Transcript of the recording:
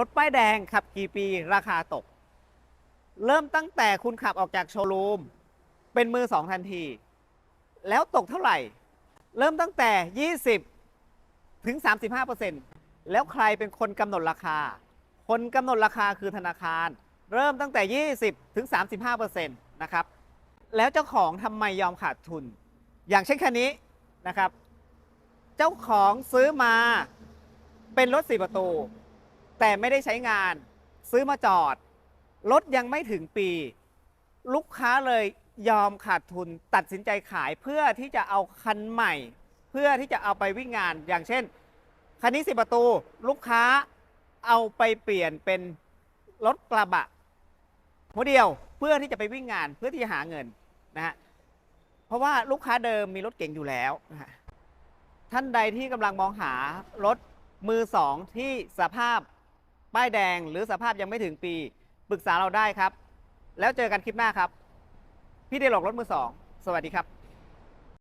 รถป้ายแดงขับกี่ปีราคาตก เริ่มตั้งแต่คุณขับออกจากโชว์รูม เป็นมือสองทันที แล้วตกเท่าไหร่ เริ่มตั้งแต่ 20 ถึง 35%แล้วใครเป็นคนกำหนดราคา คนกำหนดราคาคือธนาคาร เริ่มตั้งแต่ 20 ถึง 35%นะครับ แล้วเจ้าของทำไมยอมขาดทุน อย่างเช่นคันนี้นะครับ เจ้าของซื้อมาเป็นรถสี่ประตู แต่ไม่ได้ใช้งาน ซื้อมาจอด รถยังไม่ถึงปี ลูกค้าเลยยอมขาดทุนตัดสินใจขายเพื่อที่จะเอาคันใหม่ เพื่อที่จะเอาไปวิ่งงานอย่างเช่น คันนี้สิประตูลูกค้าเอาไปเปลี่ยนเป็นรถกระบะหัวเดียวเพื่อที่จะไปวิ่งงานเพื่อที่จะหาเงินนะฮะเพราะว่าลูกค้าเดิมมีรถเก่งอยู่แล้วนะฮะท่านใดที่กำลังมองหารถมือสองที่สภาพ ป้ายแดงหรือสภาพยังไม่ถึงปีปรึกษาเราได้ครับ แล้วเจอกันคลิปหน้าครับ พี่เดลกรถมือสองสวัสดีครับ